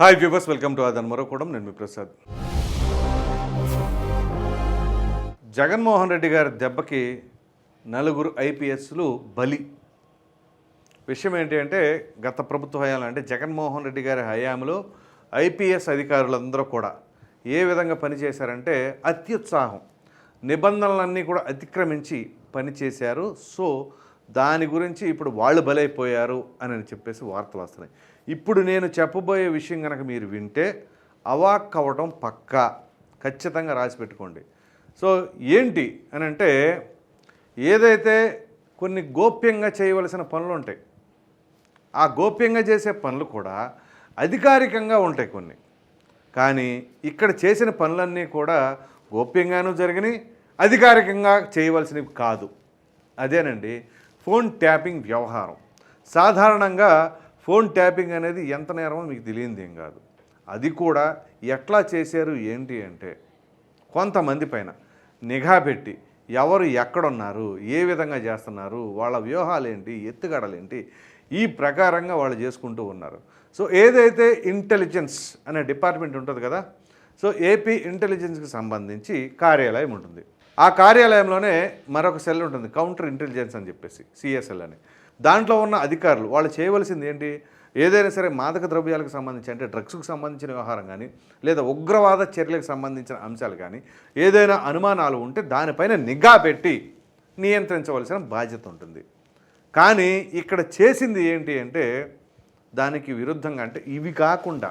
Hi viewers welcome to అదన్ మరొకడం నేను మీ ప్రసాద్ జగన్మోహన్ రెడ్డి గారి దెబ్బకి నలుగురు ఐపీఎస్లు బలి విషయం ఏంటి అంటే గత ప్రభుత్వ హయాంలో అంటే జగన్మోహన్ రెడ్డి గారి హయాంలో ఐపీఎస్ అధికారులందరూ కూడా ఏ విధంగా పనిచేశారంటే అత్యుత్సాహం నిబంధనలన్నీ కూడా అతిక్రమించి పనిచేశారు సో దాని గురించి ఇప్పుడు వాళ్ళు బలైపోయారు అని చెప్పేసి వార్తలు వస్తున్నాయి. ఇప్పుడు నేను చెప్పబోయే విషయం కనుక మీరు వింటే అవాక్ అవ్వటం పక్కా. ఖచ్చితంగా రాసి పెట్టుకోండి. సో ఏంటి అని అంటే ఏదైతే కొన్ని గోప్యంగా చేయవలసిన పనులు ఉంటాయి ఆ గోప్యంగా చేసే పనులు కూడా అధికారికంగా ఉంటాయి కొన్ని. కానీ ఇక్కడ చేసిన పనులన్నీ కూడా గోప్యంగానూ జరిగినాయి అధికారికంగా చేయవలసినవి కాదు. అదేనండి ఫోన్ ట్యాపింగ్ వ్యవహారం. సాధారణంగా ఫోన్ ట్యాపింగ్ అనేది ఎంత నేరమో మీకు తెలియంది ఏం కాదు. అది కూడా ఎట్లా చేశారు ఏంటి అంటే కొంతమంది పైన నిఘా పెట్టి ఎవరు ఎక్కడున్నారు ఏ విధంగా చేస్తున్నారు వాళ్ళ వ్యూహాలు ఏంటి ఎత్తుగడలేంటి ఈ ప్రకారంగా వాళ్ళు చేసుకుంటూ ఉన్నారు. సో ఏదైతే ఇంటెలిజెన్స్ అనే డిపార్ట్మెంట్ ఉంటుంది కదా సో ఏపీ ఇంటెలిజెన్స్కి సంబంధించి కార్యాలయం ఉంటుంది. ఆ కార్యాలయంలోనే మరొక సెల్ ఉంటుంది కౌంటర్ ఇంటెలిజెన్స్ అని చెప్పేసి సిఎస్ఎల్ అని. దాంట్లో ఉన్న అధికారులు వాళ్ళు చేయవలసింది ఏంటి? ఏదైనా సరే మాదక ద్రవ్యాలకు సంబంధించి అంటే డ్రగ్స్కు సంబంధించిన వ్యవహారం కానీ లేదా ఉగ్రవాద చర్యలకు సంబంధించిన అంశాలు కానీ ఏదైనా అనుమానాలు ఉంటే దానిపైన నిఘా పెట్టి నియంత్రించవలసిన బాధ్యత ఉంటుంది. కానీ ఇక్కడ చేసింది ఏంటి అంటే దానికి విరుద్ధంగా అంటే ఇవి కాకుండా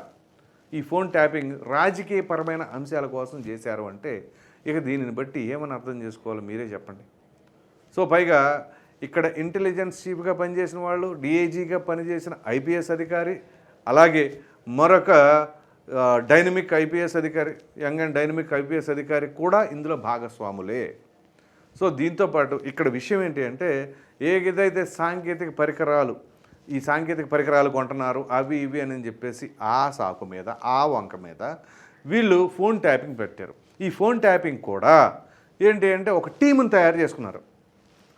ఈ ఫోన్ ట్యాపింగ్ రాజకీయపరమైన అంశాల కోసం చేశారు అంటే ఇక దీనిని బట్టి ఏమని అర్థం చేసుకోవాలో మీరే చెప్పండి. సో పైగా ఇక్కడ ఇంటెలిజెన్స్ చీఫ్గా పనిచేసిన వాళ్ళు డిఐజీగా పనిచేసిన ఐపీఎస్ అధికారి అలాగే మరొక డైనమిక్ ఐపీఎస్ అధికారి యంగ్ అండ్ డైనమిక్ ఐపీఎస్ అధికారి కూడా ఇందులో భాగస్వాములే. సో దీంతో పాటు ఇక్కడ విషయం ఏంటి అంటే ఏదైతే సాంకేతిక పరికరాలు ఈ సాంకేతిక పరికరాలు కొంటున్నారు అవి ఇవి అని చెప్పేసి ఆ సాకు మీద ఆ వంక మీద వీళ్ళు ఫోన్ ట్యాపింగ్ పెట్టారు. ఈ ఫోన్ ట్యాపింగ్ కూడా ఏంటి అంటే ఒక టీముని తయారు చేసుకున్నారు.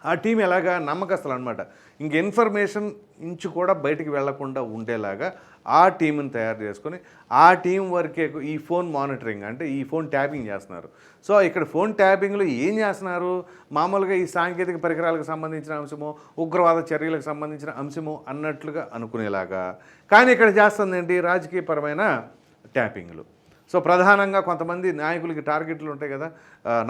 ఆ టీం ఎలాగా నమ్మకస్తులు అనమాట ఇంక ఇన్ఫర్మేషన్ ఇంచు కూడా బయటికి వెళ్ళకుండా ఉండేలాగా ఆ టీంని తయారు చేసుకొని ఆ టీం వరకే ఈ ఫోన్ మానిటరింగ్ అంటే ఈ ఫోన్ ట్యాపింగ్ చేస్తున్నారు. సో ఇక్కడ ఫోన్ ట్యాపింగ్లో ఏం చేస్తున్నారు? మామూలుగా ఈ సాంకేతిక పరికరాలకు సంబంధించిన అంశము ఉగ్రవాద చర్యలకు సంబంధించిన అంశము అన్నట్లుగా అనుకునేలాగా. కానీ ఇక్కడ చేస్తుంది ఏంటి రాజకీయపరమైన ట్యాపింగ్లు. సో ప్రధానంగా కొంతమంది నాయకులకి టార్గెట్లు ఉంటాయి కదా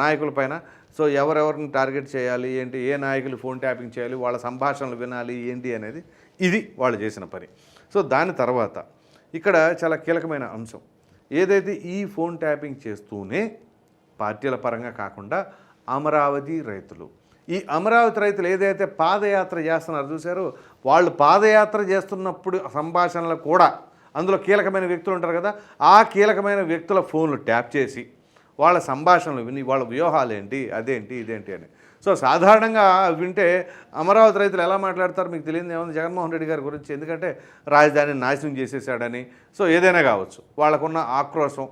నాయకుల పైన. సో ఎవరెవరిని టార్గెట్ చేయాలి ఏంటి ఏ నాయకులు ఫోన్ ట్యాపింగ్ చేయాలి వాళ్ళ సంభాషణలు వినాలి ఏంటి అనేది ఇది వాళ్ళు చేసిన పని. సో దాని తర్వాత ఇక్కడ చాలా కీలకమైన అంశం. ఏదైతే ఈ ఫోన్ ట్యాపింగ్ చేస్తూనే పార్టీల పరంగా కాకుండా అమరావతి రైతులు. ఈ అమరావతి రైతులు ఏదైతే పాదయాత్ర చేస్తున్నారో చూశారో? వాళ్ళు పాదయాత్ర చేస్తున్నప్పుడు సంభాషణలు కూడా అందులో కీలకమైన వ్యక్తులు ఉంటారు కదా ఆ కీలకమైన వ్యక్తుల ఫోన్లు ట్యాప్ చేసి వాళ్ళ సంభాషణలు విని వాళ్ళ వ్యూహాలు ఏంటి అదేంటి ఇదేంటి అని. సో సాధారణంగా వింటే అమరావతి రైతులు ఎలా మాట్లాడతారు మీకు తెలియదు ఏముంది జగన్మోహన్ రెడ్డి గారి గురించి. ఎందుకంటే రాజధానిని నాశనం చేసేసాడని. సో ఏదైనా కావచ్చు వాళ్ళకున్న ఆక్రోశం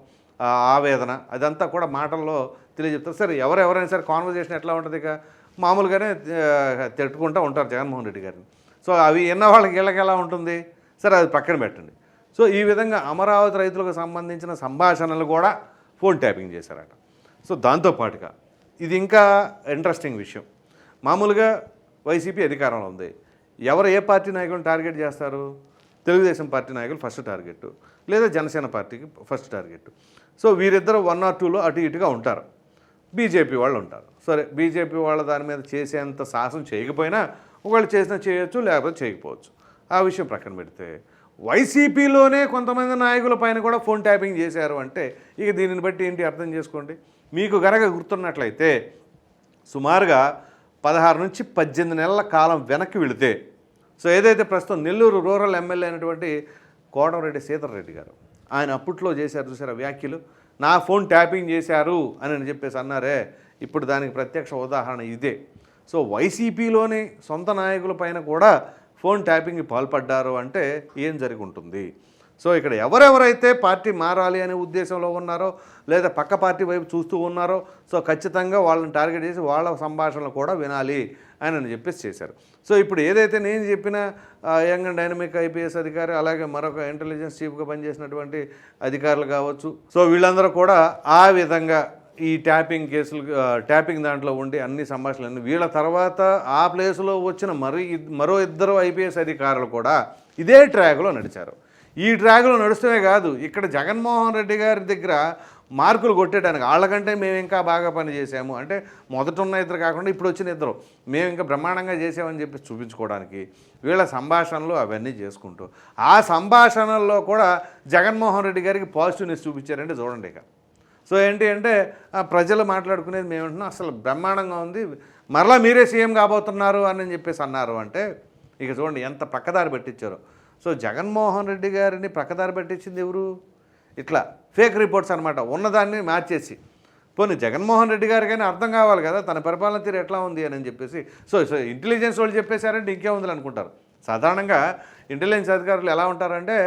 ఆవేదన అదంతా కూడా మాటల్లో తెలియజెప్తారు. సరే ఎవరెవరైనా సరే కాన్వర్జేషన్ ఎట్లా ఉంటుంది ఇక? మామూలుగానే తిట్టుకుంటూ ఉంటారు జగన్మోహన్ రెడ్డి గారిని. సో అవి ఎన్న వాళ్ళకి ఇళ్ళకి ఎలా ఉంటుంది? సరే అది పక్కన పెట్టండి. సో ఈ విధంగా అమరావతి రైతులకు సంబంధించిన సంభాషణలు కూడా ఫోన్ ట్యాపింగ్ చేశారట. సో దాంతోపాటుగా ఇది ఇంకా ఇంట్రెస్టింగ్ విషయం. మామూలుగా వైసీపీ అధికారంలో ఉంది. ఎవరు ఏ పార్టీ నాయకులను టార్గెట్ చేస్తారు? తెలుగుదేశం పార్టీ నాయకులు ఫస్ట్ టార్గెట్ లేదా జనసేన పార్టీకి ఫస్ట్ టార్గెట్ సో వీరిద్దరు వన్ ఆర్ టూలో అటు ఇటుగా ఉంటారు. బీజేపీ వాళ్ళు ఉంటారు. సరే బీజేపీ వాళ్ళ దాని మీద చేసేంత సాహసం చేయకపోయినా ఒకవేళ చేసినా చేయొచ్చు లేకపోతే చేయకపోవచ్చు. ఆ విషయం ప్రక్కన పెడితే వైసీపీలోనే కొంతమంది నాయకుల పైన కూడా ఫోన్ ట్యాపింగ్ చేశారు అంటే ఇక దీనిని బట్టి ఏంటి అర్థం చేసుకోండి? మీకు గనక గుర్తున్నట్లయితే సుమారుగా పదహారు నుంచి పద్దెనిమిది నెలల కాలం వెనక్కి వెళితే సో ఏదైతే ప్రస్తుతం నెల్లూరు రూరల్ ఎమ్మెల్యే అయినటువంటి కోటమరెడ్డి సీతారెడ్డి గారు ఆయన అప్పట్లో చేశారు చూసారా వ్యాఖ్యలు? నా ఫోన్ ట్యాపింగ్ చేశారు అని చెప్పేసి అన్నారే ఇప్పుడు దానికి ప్రత్యక్ష ఉదాహరణ ఇదే. సో వైసీపీలోని సొంత నాయకుల పైన కూడా ఫోన్ ట్యాపింగ్కి పాల్పడ్డారు అంటే ఏం జరిగి ఉంటుంది సో ఇక్కడ ఎవరెవరైతే పార్టీ మారాలి అనే ఉద్దేశంలో ఉన్నారో లేదా పక్క పార్టీ వైపు చూస్తూ ఉన్నారో సో ఖచ్చితంగా వాళ్ళని టార్గెట్ చేసి వాళ్ళ సంభాషణలు కూడా వినాలి అని అని చెప్పేసి చేశారు. సో ఇప్పుడు ఏదైతే నేను చెప్పిన యంగ్ అండ్ డైనమిక్ ఐపీఎస్ అధికారి అలాగే మరొక ఇంటెలిజెన్స్ చీఫ్గా పనిచేసినటువంటి అధికారులు కావచ్చు సో వీళ్ళందరూ కూడా ఆ విధంగా ఈ ట్యాపింగ్ కేసులు ట్యాపింగ్ దాంట్లో ఉండి అన్ని సంభాషణలు వీళ్ళ తర్వాత ఆ ప్లేస్లో వచ్చిన మరి మరో ఇద్దరు ఐపీఎస్ అధికారులు కూడా ఇదే ట్రాక్లో నడిచారు. ఈ ట్రాక్లో నడుస్తూనే కాదు ఇక్కడ జగన్మోహన్ రెడ్డి గారి దగ్గర మార్కులు కొట్టేయడానికి వాళ్ళకంటే మేము ఇంకా బాగా పని చేసాము అంటే మొదట ఉన్న ఇద్దరు కాకుండా ఇప్పుడు వచ్చిన ఇద్దరు. మేము ఇంకా బ్రహ్మాండంగా చేసామని చెప్పి చూపించుకోవడానికి వీళ్ళ సంభాషణలు అవన్నీ చేసుకుంటూ ఆ సంభాషణల్లో కూడా జగన్మోహన్ రెడ్డి గారికి పాజిటివ్నెస్ చూపించారంటే చూడండి ఇక. సో ఏంటి అంటే ఆ ప్రజలు మాట్లాడుకునేది మేమంటున్నాం అసలు బ్రహ్మాండంగా ఉంది మరలా మీరే సీఎం కాబోతున్నారు అని చెప్పేసి అన్నారు. అంటే ఇక చూడండి ఎంత పక్కదారి పెట్టించారో. సో జగన్మోహన్ రెడ్డి గారిని పక్కదారి పెట్టించింది ఎవరు? ఇట్లా ఫేక్ రిపోర్ట్స్ అనమాట ఉన్నదాన్ని మార్చేసి. పోనీ జగన్మోహన్ రెడ్డి గారికైనా అర్థం కావాలి కదా తన పరిపాలన తీరు ఎట్లా ఉంది అని చెప్పేసి. సో సో ఇంటెలిజెన్స్ వాళ్ళు చెప్పేశారంటే ఇంకే ఉందని అనుకుంటారు సాధారణంగా ఇంటెలిజెన్స్ అధికారులు ఎలా ఉంటారంటే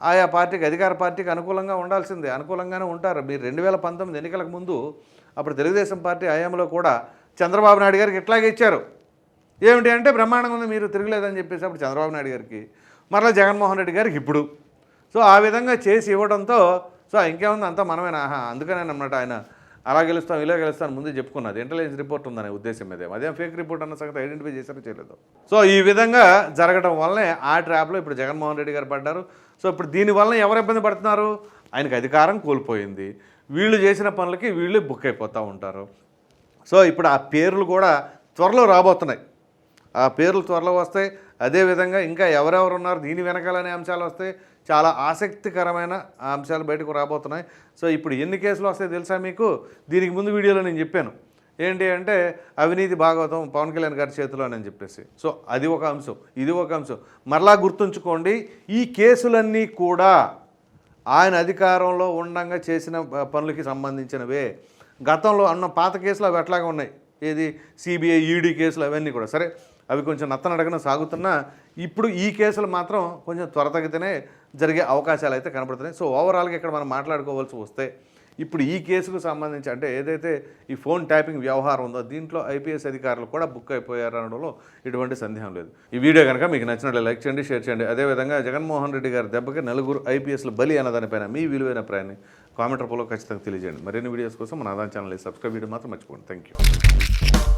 ఆయా పార్టీకి అధికార పార్టీకి అనుకూలంగా ఉండాల్సిందే. అనుకూలంగానే ఉంటారు. మీరు రెండు వేల పంతొమ్మిది ఎన్నికలకు ముందు అప్పుడు తెలుగుదేశం పార్టీ హయాంలో కూడా చంద్రబాబు నాయుడు గారికి ఇట్లాగే ఇచ్చారు. ఏమిటి అంటే బ్రహ్మాండంగా ఉంది మీరు తిరగలేదని చెప్పేసి అప్పుడు చంద్రబాబు నాయుడు గారికి మరలా జగన్మోహన్ రెడ్డి గారికి ఇప్పుడు. సో ఆ విధంగా చేసి ఇవ్వడంతో సో ఇంకేముంది అంతా మనమేనా? ఆహా అందుకనే అన్నమాట ఆయన. అలా గెలుస్తాం ఇలా గెలుస్తాం ముందు చెప్పుకున్నది. ఇంటెలిజెన్స్ రిపోర్ట్ ఉందనే ఉద్దేశం మీద. అదేం ఫేక్ రిపోర్ట్ అన్న సంగతి ఐడెంటిఫై చేశారో చేయలేదు. సో ఈ విధంగా జరగడం వల్లనే ఆ ట్రాప్లో ఇప్పుడు జగన్మోహన్ రెడ్డి గారు పడ్డారు. సో ఇప్పుడు దీనివల్ల ఎవరు ఇబ్బంది పడుతున్నారు? ఆయనకు అధికారం కోల్పోయింది. వీళ్ళు చేసిన పనులకి వీళ్ళు బుక్ అయిపోతూ ఉంటారు. సో ఇప్పుడు ఆ పేర్లు కూడా త్వరలో రాబోతున్నాయి. ఆ పేర్లు త్వరలో వస్తాయి అదేవిధంగా ఇంకా ఎవరెవరు ఉన్నారు దీని వెనకాలనే అంశాలు వస్తాయి చాలా ఆసక్తికరమైన అంశాలు బయటకు రాబోతున్నాయి. సో ఇప్పుడు ఎన్ని కేసులు వస్తాయి తెలుసా మీకు? దీనికి ముందు వీడియోలో నేను చెప్పాను. ఏంటి అంటే అవినీతి భాగవతం పవన్ కళ్యాణ్ గారి చేతిలోనని చెప్పేసి. సో అది ఒక అంశం ఇది ఒక అంశం. మరలా గుర్తుంచుకోండి ఈ కేసులన్నీ కూడా ఆయన అధికారంలో ఉండంగా చేసిన పనులకి సంబంధించినవే. గతంలో అన్న పాత కేసులు అవి అట్లాగే ఉన్నాయి. ఏది? సిబిఐ ఈడీ కేసులు అవన్నీ కూడా. సరే అవి కొంచెం నత్తనడగన సాగుతున్నా ఇప్పుడు ఈ కేసులు మాత్రం కొంచెం త్వరతగితేనే జరిగే అవకాశాలు అయితే కనబడుతున్నాయి సో ఓవరాల్గా ఇక్కడ మనం మాట్లాడుకోవాల్సి వస్తే ఇప్పుడు ఈ కేసుకు సంబంధించి అంటే ఏదైతే ఈ ఫోన్ ట్యాపింగ్ వ్యవహారం ఉందో దీంట్లో ఐపీఎస్ అధికారులు కూడా బుక్ అయిపోయారు అనడంలో ఎటువంటి సందేహం లేదు. ఈ వీడియో కనుక మీకు నచ్చినట్లు లైక్ చేయండి షేర్ చేయండి. అదేవిధంగా జగన్మోహన్ రెడ్డి గారి దెబ్బకి నలుగురు ఐపీఎస్లు బలి అన్న దానిపైన మీ విలువైన ప్రయాణి కామెంట్ రూపంలో ఖచ్చితంగా తెలియజేయండి. మరిన్ని వీడియోస్ కోసం మన ఆదాయం ఛానల్ సబ్స్క్రైబ్ చేయడం మాత్రం మర్చిపోండి థ్యాంక్ యూ